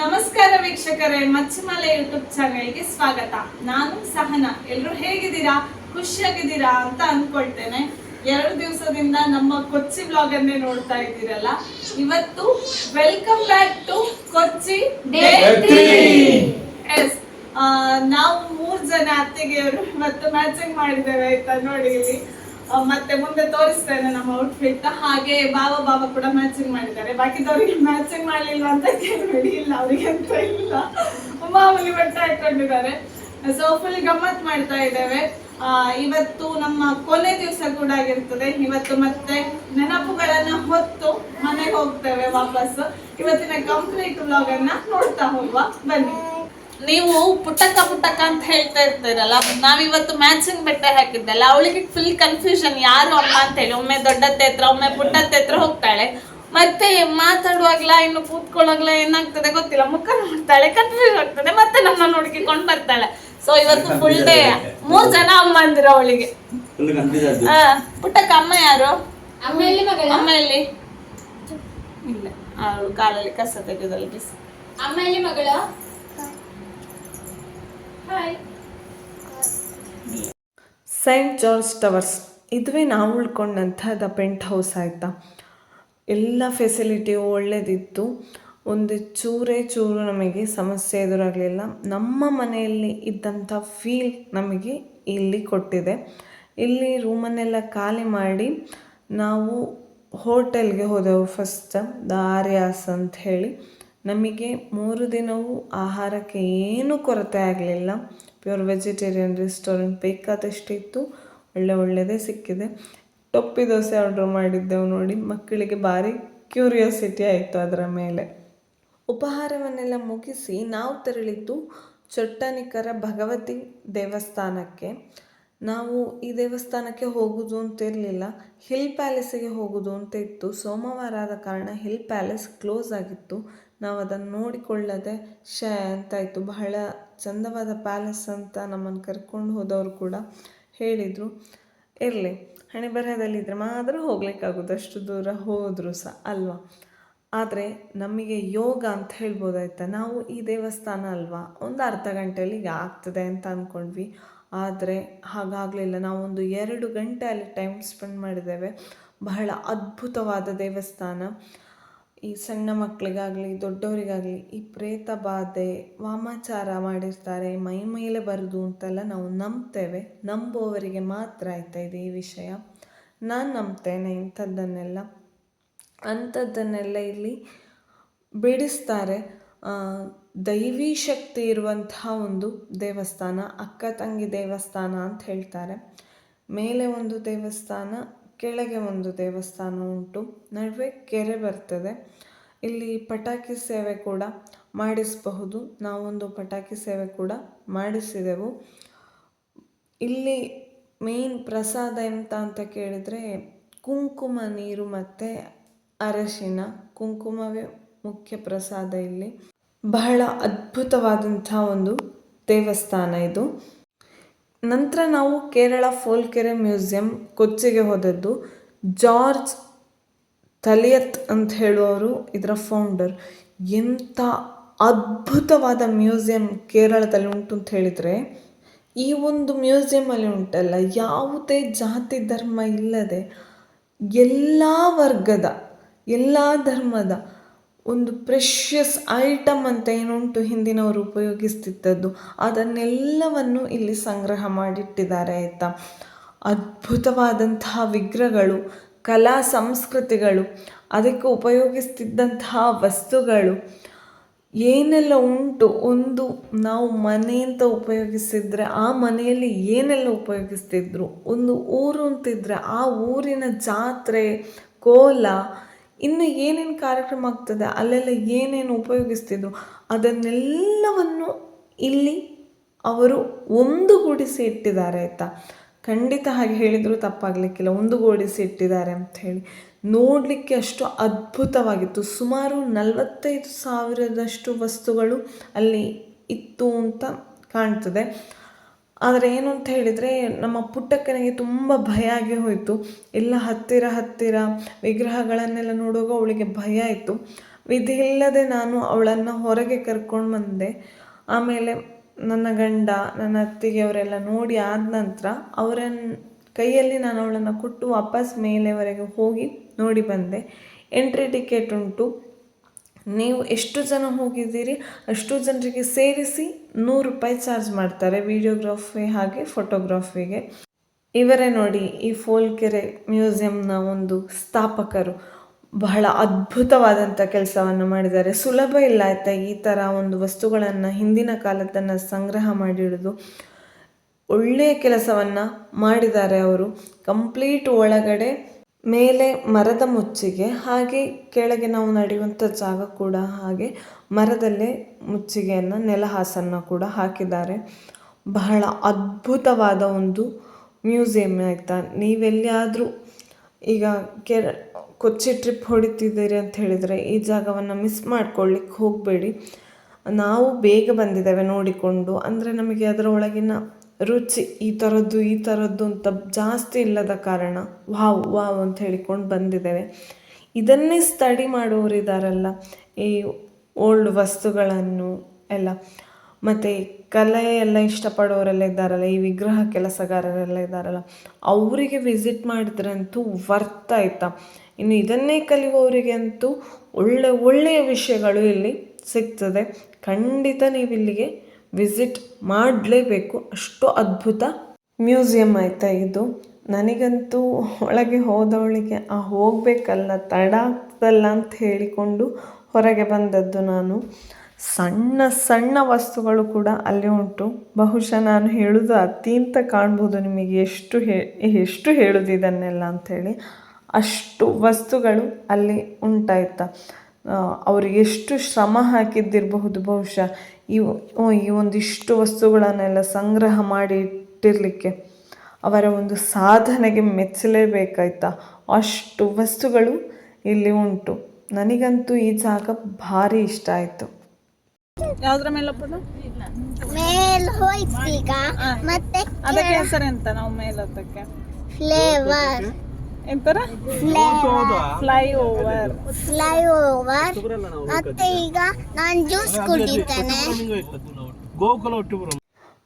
ನಮಸ್ಕಾರ ವೀಕ್ಷಕರೇ ಮಚ್ಚಮಲೆ ಯೂಟ್ಯೂಬ್ ಚಾನೆಲ್ಗೆ ಸ್ವಾಗತ. ನಾನು ಸಹನಾ. ಎಲ್ಲರೂ ಹೇಗಿದ್ದೀರಾ? ಖುಷಿಯಾಗಿದ್ದೀರಾ ಅಂತ ಅನ್ಕೊಳ್ತೇನೆ. ಎರಡು ದಿವಸದಿಂದ ನಮ್ಮ ಕೊಚ್ಚಿ ಬ್ಲಾಗ್ ಅನ್ನೇ ನೋಡ್ತಾ ಇದ್ದೀರಲ್ಲ ಇವತ್ತು welcome back to Kochi yes ನಾವು ಮೂರ್ ಜನ ಅತ್ತಿಗೆಯವರು ಇವತ್ತು ಮ್ಯಾಚಿಂಗ್ ಮಾಡಿದ್ದೇವೆ ಆಯ್ತಾ ನೋಡಿ ಇಲ್ಲಿ. ಮತ್ತೆ ಮುಂದೆ ತೋರಿಸ್ತೇನೆ ನಮ್ಮ ಔಟ್ಫಿಟ್ ಹಾಗೆ ಬಾವ ಬಾವ ಕೂಡ ಮ್ಯಾಚಿಂಗ್ ಮಾಡಿದ್ದಾರೆ. ಬಾಕಿದವರಿಗೆ ಮ್ಯಾಚಿಂಗ್ ಮಾಡಲಿಲ್ಲ ಅಂತ ಕೇಳಬೇಡಿ. ಇಲ್ಲ, ಅವರಿಗೆ ಅಂತ ಇಲ್ಲ. ಮಾಮೂಲಿ ಬಟ್ಟೆ ಹಾಕೊಂಡಿದ್ದಾರೆ ಸೊ ಫುಲ್ ಗಮ್ಮತ್ ಮಾಡ್ತಾ ಇದ್ದೇವೆ. ಇವತ್ತು ನಮ್ಮ ಕೊನೆ ದಿವಸ ಕೂಡ ಆಗಿರ್ತದೆ. ಇವತ್ತು ಮತ್ತೆ ನೆನಪುಗಳನ್ನ ಹೊತ್ತು ಮನೆಗೆ ಹೋಗ್ತೇವೆ ವಾಪಸ್ ಇವತ್ತಿನ ಕಂಪ್ಲೀಟ್ ವ್ಲಾಗ್ ಅನ್ನ ನೋಡ್ತಾ ಹೋಗುವ. ಬನ್ನಿ. ನೀವು ಪುಟ್ಟಕ್ಕ ಪುಟ್ಟಕ್ಕ ಅಂತ ಹೇಳ್ತಾ ಇರ್ತೀರಲ್ಲ ನಾವಿವತ್ತು ಮ್ಯಾಚಿಂಗ್ ಬೆಟ್ಟ ಹಾಕಿದ್ದಲ್ಲ ಅವಳಿಗೆ ಫುಲ್ ಕನ್ಫ್ಯೂಷನ್ ಯಾರು ಅಮ್ಮ ಅಂತ ಹೇಳಿ ಒಮ್ಮೆ ದೊಡ್ಡತ್ತೆ ಹತ್ರ ಒಮ್ಮೆ ಪುಟ್ಟತ್ತೆ ಹತ್ರ ಹೋಗ್ತಾಳೆ. ಮತ್ತೆ ಮಾತಾಡುವಾಗ್ಲ ಇನ್ನು ಕೂತ್ಕೊಳ್ಳೋಗ್ಲ ಏನಾಗ್ತದೆ ಗೊತ್ತಿಲ್ಲ ಮುಖ ನೋಡ್ತಾಳೆ ಕನ್ಫ್ಯೂಸ್ ಆಗ್ತದೆ ಮತ್ತೆ ನನ್ನ ಹುಡುಕಿಕೊಂಡು ಬರ್ತಾಳೆ. ಸೊ ಇವತ್ತು ಫುಲ್ ಡೇ ಮೂರ್ ಜನ ಅಮ್ಮ ಅಂದಿರ ಅವಳಿಗೆ. ಪುಟ್ಟಕ್ಕ ಅಮ್ಮ ಯಾರು? ಅಮ್ಮ ಎಲ್ಲಿ ಮಗಳ? ಅಮ್ಮ ಎಲ್ಲಿ ಇಲ್ಲ ಅವಳು ಕಾಲಲ್ಲಿ ಕಸ ತೆಗೆದಲ್ಲಿ ಬಿಸಿ. ಅಮ್ಮ ಎಲ್ಲಿ ಮಗಳ? Saint George Towers. ಇದುವೇ ನಾವು ಉಳ್ಕೊಂಡಂಥ ದ ಪೆಂಟ್ ಹೌಸ್ ಆಯಿತಾ? ಎಲ್ಲ ಫೆಸಿಲಿಟಿ ಒಳ್ಳೆಯದಿತ್ತು ಒಂದು ಚೂರೇ ಚೂರು ನಮಗೆ ಸಮಸ್ಯೆ ಎದುರಾಗಲಿಲ್ಲ. ನಮ್ಮ ಮನೆಯಲ್ಲಿ ಇದ್ದಂಥ ಫೀಲ್ ನಮಗೆ ಇಲ್ಲಿ ಕೊಟ್ಟಿದೆ. ಇಲ್ಲಿ ರೂಮನ್ನೆಲ್ಲ ಖಾಲಿ ಮಾಡಿ ನಾವು ಹೋಟೆಲ್ಗೆ ಹೋದೆವು ಫಸ್ಟ್ ದ ಆರ್ಯಾಸ್ ಅಂತ ಹೇಳಿ. ನಮಗೆ ಮೂರು ದಿನವೂ ಆಹಾರಕ್ಕೆ ಏನೂ ಕೊರತೆ ಆಗಲಿಲ್ಲ. ಪ್ಯೂರ್ ವೆಜಿಟೇರಿಯನ್ ರೆಸ್ಟೋರೆಂಟ್ ಬೇಕಾದಷ್ಟಿತ್ತು. ಒಳ್ಳೆ ಒಳ್ಳೆಯದೇ ಸಿಕ್ಕಿದೆ. ಟೊಪ್ಪಿ ದೋಸೆ ಆರ್ಡ್ರ್ ಮಾಡಿದ್ದೆವು ನೋಡಿ. ಮಕ್ಕಳಿಗೆ ಭಾರಿ ಕ್ಯೂರಿಯಾಸಿಟಿ ಆಯಿತು ಅದರ ಮೇಲೆ. ಉಪಹಾರವನ್ನೆಲ್ಲ ಮುಗಿಸಿ ನಾವು ತೆರಳಿದ್ದು ಚೊಟ್ಟನಿಕರ ಭಗವತಿ ದೇವಸ್ಥಾನಕ್ಕೆ. ನಾವು ಈ ದೇವಸ್ಥಾನಕ್ಕೆ ಹೋಗುವುದು ಅಂತ ಇರಲಿಲ್ಲ. ಹಿಲ್ ಪ್ಯಾಲೇಸಿಗೆ ಹೋಗುವುದು ಅಂತ ಇತ್ತು. ಸೋಮವಾರ ಆದ ಕಾರಣ ಹಿಲ್ ಪ್ಯಾಲೇಸ್ ಕ್ಲೋಸ್ ಆಗಿತ್ತು. ನಾವು ಅದನ್ನು ನೋಡಿಕೊಳ್ಳದೆ ಶ ಅಂತಾಯಿತು. ಬಹಳ ಚಂದವಾದ ಪ್ಯಾಲೇಸ್ ಅಂತ ನಮ್ಮನ್ನು ಕರ್ಕೊಂಡು ಹೋದವರು ಕೂಡ ಹೇಳಿದರು. ಇರಲಿ, ಹಣೆ ಬರಹದಲ್ಲಿದ್ದರೆ ಮಾತ್ರ ಹೋಗ್ಲಿಕ್ಕಾಗೋದು, ಅಷ್ಟು ದೂರ ಹೋದರೂ ಸಹ, ಅಲ್ವಾ? ಆದರೆ ನಮಗೆ ಯೋಗ ಅಂತ ಹೇಳ್ಬೋದಾಯ್ತಾ? ನಾವು ಈ ದೇವಸ್ಥಾನ ಅಲ್ವಾ? ಒಂದು ಅರ್ಧ ಗಂಟೆಯಲ್ಲಿ ಆಗ್ತದೆ ಅಂತ ಅಂದ್ಕೊಂಡ್ವಿ ಆದರೆ ಹಾಗಾಗಲಿಲ್ಲ. ನಾವೊಂದು ಎರಡು ಗಂಟೆ ಅಲ್ಲಿ ಟೈಮ್ ಸ್ಪೆಂಡ್ ಮಾಡಿದ್ದೇವೆ. ಬಹಳ ಅದ್ಭುತವಾದ ದೇವಸ್ಥಾನ. ಈ ಸಣ್ಣ ಮಕ್ಕಳಿಗಾಗಲಿ, ದೊಡ್ಡವರಿಗಾಗಲಿ ಈ ಪ್ರೇತ ಬಾಧೆ, ವಾಮಾಚಾರ ಮಾಡಿರ್ತಾರೆ, ಮೈ ಮೇಲೆ ಬರೋದು ಅಂತೆಲ್ಲ ನಾವು ನಂಬ್ತೇವೆ. ನಂಬುವವರಿಗೆ ಮಾತ್ರ ಆಯ್ತಾ ಇದೆ ಈ ವಿಷಯ? ನಾನು ನಂಬ್ತೇನೆ ಇಂಥದ್ದನ್ನೆಲ್ಲ. ಅಂಥದ್ದನ್ನೆಲ್ಲ ಇಲ್ಲಿ ಬಿಡಿಸ್ತಾರೆ. ದೈವಿ ಶಕ್ತಿ ಇರುವಂತಹ ಒಂದು ದೇವಸ್ಥಾನ, ಅಕ್ಕ ತಂಗಿ ದೇವಸ್ಥಾನ ಅಂತ ಹೇಳ್ತಾರೆ. ಮೇಲೆ ಒಂದು ದೇವಸ್ಥಾನ ಕೆಳಗೆ ಒಂದು ದೇವಸ್ಥಾನ ಉಂಟು. ನಡುವೆ ಕೆರೆ ಬರ್ತದೆ. ಇಲ್ಲಿ ಪಟಾಕಿ ಸೇವೆ ಕೂಡ ಮಾಡಿಸಬಹುದು. ನಾವೊಂದು ಪಟಾಕಿ ಸೇವೆ ಕೂಡ ಮಾಡಿಸಿದೆವು. ಇಲ್ಲಿ ಮೇನ್ ಪ್ರಸಾದ ಎಂತ ಅಂತ ಕೇಳಿದರೆ ಕುಂಕುಮ, ನೀರು ಮತ್ತು ಅರಶಿನ. ಕುಂಕುಮವೇ ಮುಖ್ಯ ಪ್ರಸಾದ ಇಲ್ಲಿ. ಬಹಳ ಅದ್ಭುತವಾದಂಥ ಒಂದು ದೇವಸ್ಥಾನ ಇದು. ನಂತರ ನಾವು ಕೇರಳ ಫೋಲ್ಕೆರೆ ಮ್ಯೂಸಿಯಂ ಕೊಚ್ಚಿಗೆ ಹೋದದ್ದು. ಜಾರ್ಜ್ ತಲಿಯತ್ ಅಂತ ಹೇಳುವವರು ಇದರ ಫೌಂಡರ್ ಎಂಥ ಅದ್ಭುತವಾದ ಮ್ಯೂಸಿಯಂ ಕೇರಳದಲ್ಲಿ ಉಂಟು ಅಂತ ಹೇಳಿದರೆ, ಈ ಒಂದು ಮ್ಯೂಸಿಯಮಲ್ಲಿ ಉಂಟಲ್ಲ, ಯಾವುದೇ ಜಾತಿ ಧರ್ಮ ಇಲ್ಲದೆ ಎಲ್ಲ ವರ್ಗದ, ಎಲ್ಲ ಧರ್ಮದ ಒಂದು ಪ್ರೆಷಿಯಸ್ ಐಟಮ್ ಅಂತ ಏನುಂಟು ಹಿಂದಿನವರು ಉಪಯೋಗಿಸ್ತಿದ್ದದ್ದು. ಅದನ್ನೆಲ್ಲವನ್ನು ಇಲ್ಲಿ ಸಂಗ್ರಹ ಮಾಡಿಟ್ಟಿದ್ದಾರೆ, ಆಯಿತಾ? ಅದ್ಭುತವಾದಂತಹ ವಿಗ್ರಹಗಳು, ಕಲಾ ಸಂಸ್ಕೃತಿಗಳು, ಅದಕ್ಕೆ ಉಪಯೋಗಿಸ್ತಿದ್ದಂತಹ ವಸ್ತುಗಳು, ಏನೆಲ್ಲ ಉಂಟು? ಒಂದು ನಾವು ಮನೆ ಅಂತ ಉಪಯೋಗಿಸಿದ್ರೆ ಆ ಮನೆಯಲ್ಲಿ ಏನೆಲ್ಲ ಉಪಯೋಗಿಸ್ತಿದ್ರು? ಒಂದು ಊರು ಅಂತಿದ್ರೆ ಆ ಊರಿನ ಜಾತ್ರೆ, ಕೋಲ ಇನ್ನು ಏನೇನು ಕಾರ್ಯಕ್ರಮ ಆಗ್ತದೆ, ಅಲ್ಲೆಲ್ಲ ಏನೇನು ಉಪಯೋಗಿಸ್ತಿದ್ರು ಅದನ್ನೆಲ್ಲವನ್ನು ಇಲ್ಲಿ ಅವರು ಒಂದುಗೂಡಿಸಿ ಇಟ್ಟಿದ್ದಾರೆ ಆಯಿತಾ? ಖಂಡಿತ ಹಾಗೆ ಹೇಳಿದರೂ ತಪ್ಪಾಗಲಿಕ್ಕಿಲ್ಲ, ಒಂದುಗೂಡಿಸಿ ಇಟ್ಟಿದ್ದಾರೆ ಅಂತ ಹೇಳಿ. ನೋಡಲಿಕ್ಕೆ ಅಷ್ಟು ಅದ್ಭುತವಾಗಿತ್ತು. ಸುಮಾರು ನಲವತ್ತೈದು ಸಾವಿರದಷ್ಟು ವಸ್ತುಗಳು ಅಲ್ಲಿ ಇತ್ತು ಅಂತ ಕಾಣ್ತದೆ. ಆದರೆ ಏನು ಅಂತ ಹೇಳಿದರೆ ನಮ್ಮ ಪುಟ್ಟಕ್ಕನಿಗೆ ತುಂಬ ಭಯ ಆಗಿ ಹೋಯಿತು. ಎಲ್ಲ ಹತ್ತಿರ ಹತ್ತಿರ ವಿಗ್ರಹಗಳನ್ನೆಲ್ಲ ನೋಡುವಾಗ ಅವಳಿಗೆ ಭಯ ಇತ್ತು ವಿಧಿ ಇಲ್ಲದೆ ನಾನು ಅವಳನ್ನು ಹೊರಗೆ ಕರ್ಕೊಂಡು ಬಂದೆ. ಆಮೇಲೆ ನನ್ನ ಗಂಡ, ನನ್ನ ಅತ್ತಿಗೆ ಅವರೆಲ್ಲ ನೋಡಿ ಆದ ನಂತರ ಅವರನ್ನ ಕೈಯಲ್ಲಿ ನಾನು ಅವಳನ್ನು ಕೊಟ್ಟು ವಾಪಸ್ ಮೇಲೆವರೆಗೆ ಹೋಗಿ ನೋಡಿ ಬಂದೆ. ಎಂಟ್ರಿ ಟಿಕೆಟ್ ಉಂಟು. ನೀವು ಎಷ್ಟು ಜನ ಹೋಗಿದ್ದೀರಿ, ಅಷ್ಟು ಜನರಿಗೆ ಸೇರಿಸಿ ನೂರು ರೂಪಾಯಿ ಚಾರ್ಜ್ ಮಾಡ್ತಾರೆ ವಿಡಿಯೋಗ್ರಾಫಿ ಹಾಗೆ ಫೋಟೋಗ್ರಾಫಿಗೆ. ಇವರೇ ನೋಡಿ ಈ ಫೋಲ್ಕೆರೆ ಮ್ಯೂಸಿಯಂನ ಒಂದು ಸ್ಥಾಪಕರು ಬಹಳ ಅದ್ಭುತವಾದಂಥ ಕೆಲಸವನ್ನು ಮಾಡಿದ್ದಾರೆ. ಸುಲಭ ಇಲ್ಲ ಆಯಿತಾ ಈ ಥರ ಒಂದು ವಸ್ತುಗಳನ್ನು ಹಿಂದಿನ ಕಾಲದನ್ನು ಸಂಗ್ರಹ ಮಾಡಿಡೋದು ಒಳ್ಳೆಯ ಕೆಲಸವನ್ನು ಮಾಡಿದ್ದಾರೆ ಅವರು. ಕಂಪ್ಲೀಟ್ ಒಳಗಡೆ ಮೇಲೆ ಮರದ ಮುಚ್ಚಿಗೆ, ಹಾಗೆ ಕೆಳಗೆ ನಾವು ನಡೆಯುವಂಥ ಜಾಗ ಕೂಡ ಹಾಗೆ ಮರದಲ್ಲೇ ಮುಚ್ಚಿಗೆಯನ್ನು, ನೆಲಹಾಸನ್ನ ಕೂಡ ಹಾಕಿದ್ದಾರೆ. ಬಹಳ ಅದ್ಭುತವಾದ ಒಂದು ಮ್ಯೂಸಿಯಂ ಆಯಿತಾ? ನೀವೆಲ್ಲಿಯಾದರೂ ಈಗ ಕೇರ, ಕೊಚ್ಚಿ ಟ್ರಿಪ್ ಹೊಡಿತಿದ್ದೀರಿ ಅಂತ ಹೇಳಿದರೆ ಈ ಜಾಗವನ್ನು ಮಿಸ್ ಮಾಡ್ಕೊಳ್ಳಿಕ್ಕೆ ಹೋಗಬೇಡಿ. ನಾವು ಬೇಗ ಬಂದಿದ್ದೇವೆ ನೋಡಿಕೊಂಡು. ಅಂದರೆ ನಮಗೆ ಅದರ ಒಳಗಿನ ರುಚಿ ಈ ಥರದ್ದು ಈ ಥರದ್ದು ಅಂತ ಜಾಸ್ತಿ ಇಲ್ಲದ ಕಾರಣ ವಾವ್ ವಾವ್ ಅಂತ ಹೇಳಿಕೊಂಡು ಬಂದಿದ್ದೇವೆ. ಇದನ್ನೇ ಸ್ಟಡಿ ಮಾಡೋರಿದ್ದಾರಲ್ಲ ಈ ಓಲ್ಡ್ ವಸ್ತುಗಳನ್ನು ಎಲ್ಲ. ಮತ್ತು ಕಲೆ ಎಲ್ಲ ಇಷ್ಟಪಡೋರೆಲ್ಲ ಇದ್ದಾರಲ್ಲ ಈ ವಿಗ್ರಹ ಕೆಲಸಗಾರರೆಲ್ಲ ಇದ್ದಾರಲ್ಲ ಅವರಿಗೆ ವಿಸಿಟ್ ಮಾಡಿದ್ರಂತೂ ವರ್ತ್ ಆಯ್ತಾ? ಇನ್ನು ಇದನ್ನೇ ಕಲಿಯುವವರಿಗೆ ಅಂತೂ ಒಳ್ಳೆ, ಒಳ್ಳೆಯ ವಿಷಯಗಳು ಇಲ್ಲಿ ಸಿಗ್ತದೆ. ಖಂಡಿತ ನೀವು ಇಲ್ಲಿಗೆ ವಿಸಿಟ್ ಮಾಡಲೇಬೇಕು. ಅಷ್ಟು ಅದ್ಭುತ ಮ್ಯೂಸಿಯಂ ಆಯಿತಾ ಇದು. ನನಗಂತೂ ಒಳಗೆ ಹೋದವಳಿಗೆ, ಆ, ಹೋಗಬೇಕಲ್ಲ, ತಡ ಆಗ್ತದಲ್ಲ ಅಂತ ಹೇಳಿಕೊಂಡು ಹೊರಗೆ ಬಂದದ್ದು ನಾನು. ಸಣ್ಣ ಸಣ್ಣ ವಸ್ತುಗಳು ಕೂಡ ಅಲ್ಲಿ ಉಂಟು. ಬಹುಶಃ ನಾನು ಹೇಳೋದು ಅತಿ ಅಂತ ಕಾಣ್ಬೋದು ನಿಮಗೆ, ಎಷ್ಟು ಹೇ, ಎಷ್ಟು ಹೇಳೋದು ಇದನ್ನೆಲ್ಲ ಅಂಥೇಳಿ. ಅಷ್ಟು ವಸ್ತುಗಳು ಅಲ್ಲಿ ಉಂಟಾಯ್ತಾ. ಅವರು ಎಷ್ಟು ಶ್ರಮ ಹಾಕಿದ್ದಿರಬಹುದು ಬಹುಶಃ. ಈ ಈ ಒಂದಿಷ್ಟು ವಸ್ತುಗಳನ್ನೆಲ್ಲ ಸಂಗ್ರಹ ಮಾಡಿ ಇಟ್ಟಿರಲಿಕ್ಕೆ. ಅವರ ಒಂದು ಸಾಧನೆಗೆ ಮೆಚ್ಚಲೇಬೇಕಾಯ್ತಾ ಅಷ್ಟು ವಸ್ತುಗಳು ಇಲ್ಲಿ ಉಂಟು. ನನಗಂತೂ ಈ ಜಾಗ ಭಾರಿ ಇಷ್ಟ ಆಯಿತು. ಯಾವ್ದ್ರ ಮೇಲೆ ಒಪ್ಪದು? ಮೇಲ್ ಹೋಯ್ತು ಈಗ ಮತ್ತೆ ಅದಕ್ಕೆ ಹೆಸರೆಂತ ನಾವು ಮೇಲತ್ತಕ್ಕೆ ಫ್ಲೇವರ್ ಎಂತರ? ಫ್ಲೈ ಓವರ್ ಫ್ಲೈ ಓವರ್ ಮತ್ತೆ ಈಗ ನಾನು ಜ್ಯೂಸ್ ಕುಡಿತೇನೆ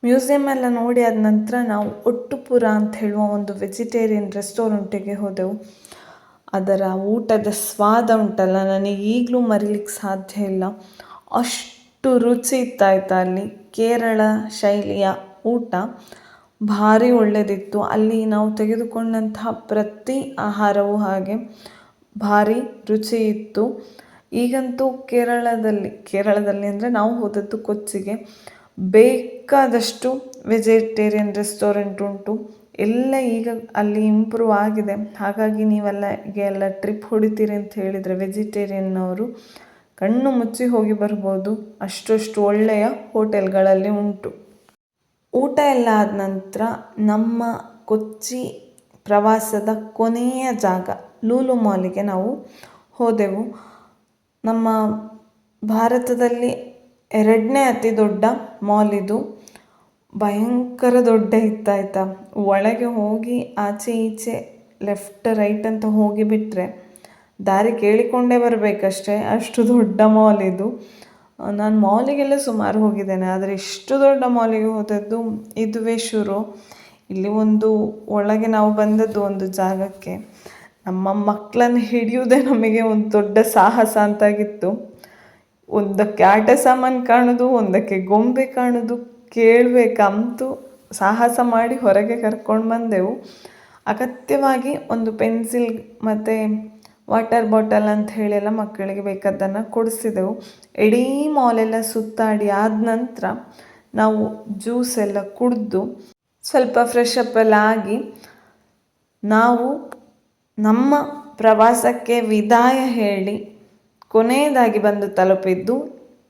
ಮ್ಯೂಸಿಯಂ ಎಲ್ಲ ನೋಡಿ ಆದ ನಂತರ ನಾವು ಒಟ್ಟುಪುರ ಅಂತ ಹೇಳುವ ಒಂದು ವೆಜಿಟೇರಿಯನ್ ರೆಸ್ಟೋರೆಂಟಿಗೆ ಹೋದೆವು. ಅದರ ಊಟದ ಸ್ವಾದ ಉಂಟಲ್ಲ ನನಗೆ ಈಗಲೂ ಮರಿಲಿಕ್ಕೆ ಸಾಧ್ಯ ಇಲ್ಲ. ಅಷ್ಟು ರುಚಿ ಇತ್ತಾಯ್ತಾ ಅಲ್ಲಿ. ಕೇರಳ ಶೈಲಿಯ ಊಟ. ಭಾರಿ ಒಳ್ಳೆಯದಿತ್ತು ಅಲ್ಲಿ ನಾವು ತೆಗೆದುಕೊಂಡಂತಹ ಪ್ರತಿ ಆಹಾರವೂ ಹಾಗೆ ಭಾರಿ ರುಚಿ ಇತ್ತು ಈಗಂತೂ ಕೇರಳದಲ್ಲಿ ಕೇರಳದಲ್ಲಿ ಅಂದರೆ ನಾವು ಹೋದದ್ದು ಕೊಚ್ಚಿಗೆ, ಬೇಕಾದಷ್ಟು ವೆಜಿಟೇರಿಯನ್ ರೆಸ್ಟೋರೆಂಟ್ ಉಂಟು. ಎಲ್ಲ ಈಗ ಅಲ್ಲಿ ಇಂಪ್ರೂವ್ ಆಗಿದೆ. ಹಾಗಾಗಿ ನೀವೆಲ್ಲ ಎಲ್ಲ ಟ್ರಿಪ್ ಹೊಡಿತೀರಿ ಅಂತ ಹೇಳಿದರೆ ವೆಜಿಟೇರಿಯನ್ನವರು ಕಣ್ಣು ಮುಚ್ಚಿ ಹೋಗಿ ಬರ್ಬೋದು. ಅಷ್ಟಷ್ಟು ಒಳ್ಳೆಯ ಹೋಟೆಲ್ಗಳಲ್ಲಿ ಉಂಟು. ಊಟ ಎಲ್ಲ ಆದ ನಂತರ ನಮ್ಮ ಕೊಚ್ಚಿ ಪ್ರವಾಸದ ಕೊನೆಯ ಜಾಗ ಲೂಲು ಮಾಲಿಗೆ ನಾವು ಹೋದೆವು. ನಮ್ಮ ಭಾರತದಲ್ಲಿ ಎರಡನೇ ಅತಿ ದೊಡ್ಡ ಮಾಲ್ ಇದು. ಭಯಂಕರ ದೊಡ್ಡ ಇತ್ತಾಯ್ತಾ ಒಳಗೆ ಹೋಗಿ ಆಚೆ ಈಚೆ ಲೆಫ್ಟ್ ರೈಟ್ ಅಂತ ಹೋಗಿ ಬಿಟ್ಟರೆ ದಾರಿ ಕೇಳಿಕೊಂಡೇ ಬರಬೇಕಷ್ಟೇ. ಅಷ್ಟು ದೊಡ್ಡ ಮಾಲ್ ಇದು. ನಾನು ಮಾಲಿಗೆಲ್ಲ ಸುಮಾರು ಹೋಗಿದ್ದೇನೆ, ಆದರೆ ಇಷ್ಟು ದೊಡ್ಡ ಮಾಲಿಗೆ ಹೋದದ್ದು ಇದುವೇ ಶುರು. ಇಲ್ಲಿ ಒಂದು ಒಳಗೆ ನಾವು ಬಂದದ್ದು ಒಂದು ಜಾಗಕ್ಕೆ. ನಮ್ಮ ಮಕ್ಕಳನ್ನು ಹಿಡಿಯುವುದೇ ನಮಗೆ ಒಂದು ದೊಡ್ಡ ಸಾಹಸ ಅಂತಾಗಿತ್ತು. ಒಂದಕ್ಕೆ ಆಟ ಸಾಮಾನು ಕಾಣೋದು, ಒಂದಕ್ಕೆ ಗೊಂಬೆ ಕಾಣೋದು, ಕೇಳಬೇಕಂತೂ ಸಾಹಸ ಮಾಡಿ ಹೊರಗೆ ಕರ್ಕೊಂಡು ಬಂದೆವು. ಅಗತ್ಯವಾಗಿ ಒಂದು ಪೆನ್ಸಿಲ್ ಮತ್ತು ವಾಟರ್ ಬಾಟಲ್ ಅಂತ ಹೇಳಿ ಎಲ್ಲ ಮಕ್ಕಳಿಗೆ ಬೇಕಾದ್ದನ್ನು ಕೊಡಿಸಿದೆವು. ಇಡೀ ಮಾಲೆಲ್ಲ ಸುತ್ತಾಡಿ ಆದ ನಂತರ ನಾವು ಜ್ಯೂಸ್ ಎಲ್ಲ ಕುಡಿದು ಸ್ವಲ್ಪ ಫ್ರೆಶ್ ಅಪ್ ಎಲ್ಲ ಆಗಿ ನಾವು ನಮ್ಮ ಪ್ರವಾಸಕ್ಕೆ ವಿದಾಯ ಹೇಳಿ ಕೊನೆಯದಾಗಿ ಬಂದು ತಲುಪಿದ್ದು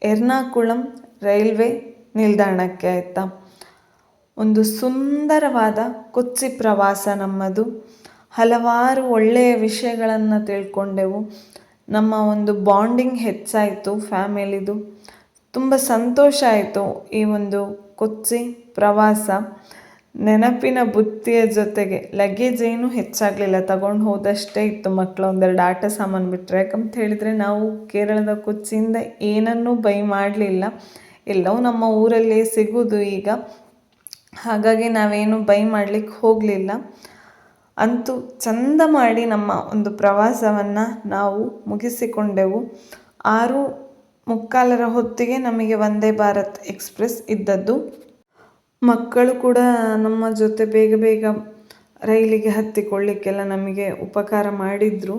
ಎರ್ನಾಕುಳಂ ರೈಲ್ವೆ ನಿಲ್ದಾಣಕ್ಕೆ ಆಯಿತಾ. ಒಂದು ಸುಂದರವಾದ ಕೊಚ್ಚಿ ಪ್ರವಾಸ ನಮ್ಮದು. ಹಲವಾರು ಒಳ್ಳೆಯ ವಿಷಯಗಳನ್ನು ತಿಳ್ಕೊಂಡೆವು. ನಮ್ಮ ಒಂದು ಬಾಂಡಿಂಗ್ ಹೆಚ್ಚಾಯಿತು ಫ್ಯಾಮಿಲಿದು. ತುಂಬ ಸಂತೋಷ ಆಯಿತು ಈ ಒಂದು ಕೊಚ್ಚಿ ಪ್ರವಾಸ. ನೆನಪಿನ ಬುತ್ತಿಯ ಜೊತೆಗೆ ಲಗೇಜ್ ಏನು ಹೆಚ್ಚಾಗಲಿಲ್ಲ. ತಗೊಂಡು ಹೋದಷ್ಟೇ ಇತ್ತು ಮಕ್ಕಳು ಒಂದೆರಡು ಆಟ ಸಾಮಾನು ಬಿಟ್ಟರೆ ಯಾಕಂತ ಹೇಳಿದರೆ ನಾವು ಕೇರಳದ ಕೊಚ್ಚಿಯಿಂದ ಏನನ್ನೂ ಬೈ ಮಾಡಲಿಲ್ಲ. ಎಲ್ಲವೂ ನಮ್ಮ ಊರಲ್ಲೇ ಸಿಗೋದು ಈಗ. ಹಾಗಾಗಿ ನಾವೇನು ಬೈ ಮಾಡಲಿಕ್ಕೆ ಹೋಗಲಿಲ್ಲ. ಅಂತೂ ಚಂದ ಮಾಡಿ ನಮ್ಮ ಒಂದು ಪ್ರವಾಸವನ್ನು ನಾವು ಮುಗಿಸಿಕೊಂಡೆವು. ಆರು ಮುಕ್ಕಾಲರ ಹೊತ್ತಿಗೆ ನಮಗೆ ವಂದೇ ಭಾರತ್ ಎಕ್ಸ್ಪ್ರೆಸ್ ಇದ್ದದ್ದು. ಮಕ್ಕಳು ಕೂಡ ನಮ್ಮ ಜೊತೆ ಬೇಗ ಬೇಗ ರೈಲಿಗೆ ಹತ್ತಿಕೊಳ್ಳಿಕ್ಕೆಲ್ಲ ನಮಗೆ ಉಪಕಾರ ಮಾಡಿದರು.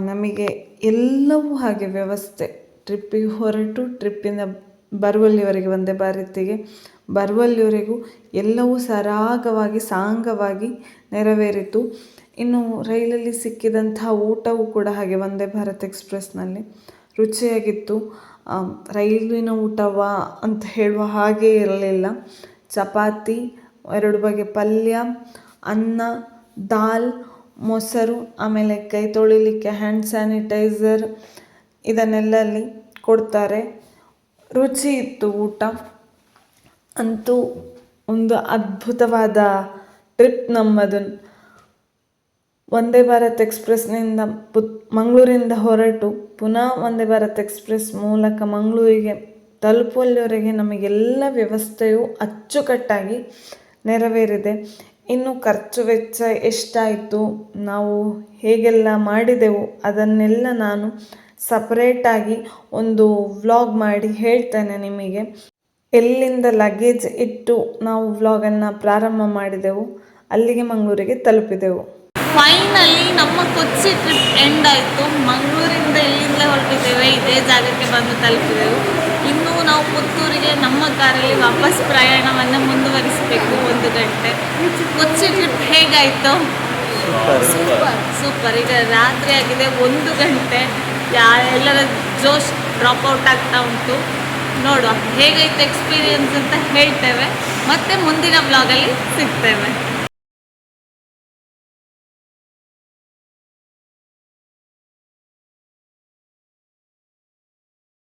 ನಮಗೆ ಎಲ್ಲವೂ ಹಾಗೆ ವ್ಯವಸ್ಥೆ. ಟ್ರಿಪ್ಪಿಗೆ ಹೊರಟು, ಟ್ರಿಪ್ಪಿಂದ ಬರುವಲ್ಲಿವರೆಗೆ ಒಂದೇ ಭಾರತಿಗೆ ಬರುವಲ್ಲಿವರೆಗೂ ಎಲ್ಲವೂ ಸರಾಗವಾಗಿ, ಸಾಂಗವಾಗಿ ನೆರವೇರಿತು. ಇನ್ನು ರೈಲಲ್ಲಿ ಸಿಕ್ಕಿದಂತಹ ಊಟವೂ ಕೂಡ ಹಾಗೆ ವಂದೇ ಭಾರತ್ ಎಕ್ಸ್ಪ್ರೆಸ್ನಲ್ಲಿ ರುಚಿಯಾಗಿತ್ತು. ರೈಲಿನ ಊಟವಾ ಅಂತ ಹೇಳುವ ಹಾಗೆ ಇರಲಿಲ್ಲ. ಚಪಾತಿ, ಎರಡು ಬಗೆ ಪಲ್ಯ, ಅನ್ನ, ದಾಲ್, ಮೊಸರು, ಆಮೇಲೆ ಕೈ ತೊಳಿಲಿಕ್ಕೆ ಹ್ಯಾಂಡ್ ಸ್ಯಾನಿಟೈಸರ್ ಇದನ್ನೆಲ್ಲಲ್ಲಿ ಕೊಡ್ತಾರೆ. ರುಚಿ ಇತ್ತು ಊಟ. ಅಂತೂ ಒಂದು ಅದ್ಭುತವಾದ ಟ್ರಿಪ್ ನಮ್ಮದು. ವಂದೇ ಭಾರತ್ ಎಕ್ಸ್ಪ್ರೆಸ್ನಿಂದ ಪುತ್, ಮಂಗಳೂರಿಂದ ಹೊರಟು ಪುನಃ ವಂದೇ ಭಾರತ್ ಎಕ್ಸ್ಪ್ರೆಸ್ ಮೂಲಕ ಮಂಗಳೂರಿಗೆ ತಲುಪುವಲ್ಲಿವರೆಗೆ ನಮಗೆಲ್ಲ ವ್ಯವಸ್ಥೆಯು ಅಚ್ಚುಕಟ್ಟಾಗಿ ನೆರವೇರಿದೆ. ಇನ್ನು ಖರ್ಚು ವೆಚ್ಚ ಎಷ್ಟಾಯಿತು, ನಾವು ಹೇಗೆಲ್ಲ ಮಾಡಿದೆವು, ಅದನ್ನೆಲ್ಲ ನಾನು ಸಪ್ರೇಟಾಗಿ ಒಂದು ವ್ಲಾಗ್ ಮಾಡಿ ಹೇಳ್ತೇನೆ ನಿಮಗೆ. ಎಲ್ಲಿಂದ ಲಗೇಜ್ ಇಟ್ಟು ನಾವು ವ್ಲಾಗನ್ನು ಪ್ರಾರಂಭ ಮಾಡಿದೆವು ಅಲ್ಲಿಗೆ ಮಂಗಳೂರಿಗೆ ತಲುಪಿದೆವು. ಫೈನಲಿ ನಮ್ಮ ಕೊಚ್ಚಿ ಟ್ರಿಪ್ ಎಂಡ್ ಆಯಿತು. ಮಂಗಳೂರಿಂದ ಇಲ್ಲಿಂದ ಹೊರಟಿದ್ದೇವೆ ಇದೇ ಜಾಗಕ್ಕೆ ಬಂದು ತಲುಪಿದೆವು. ಇನ್ನು ನಾವು ಪುತ್ತೂರಿಗೆ ನಮ್ಮ ಕಾರಲ್ಲಿ ವಾಪಸ್ ಪ್ರಯಾಣವನ್ನು ಮುಂದುವರಿಸಬೇಕು ಒಂದು ಗಂಟೆ. ಕೊಚ್ಚಿ ಟ್ರಿಪ್ ಹೇಗಾಯಿತು? ಸೂಪರ್. ಈಗ ರಾತ್ರಿ ಆಗಿದೆ ಒಂದು ಗಂಟೆ. ಯಾ ಎಲ್ಲರ ಜೋಶ್ ಡ್ರಾಪ್ ಔಟ್ ಆಗ್ತಾ ಉಂಟು. ನೋಡುವ. ಹೇಗೈತೆ ಎಕ್ಸ್ಪೀರಿಯನ್ಸ್ ಅಂತ ಹೇಳ್ತೇವೆ. ಮತ್ತೆ ಮುಂದಿನ ಬ್ಲಾಗಲ್ಲಿ ಸಿಗ್ತೇವೆ.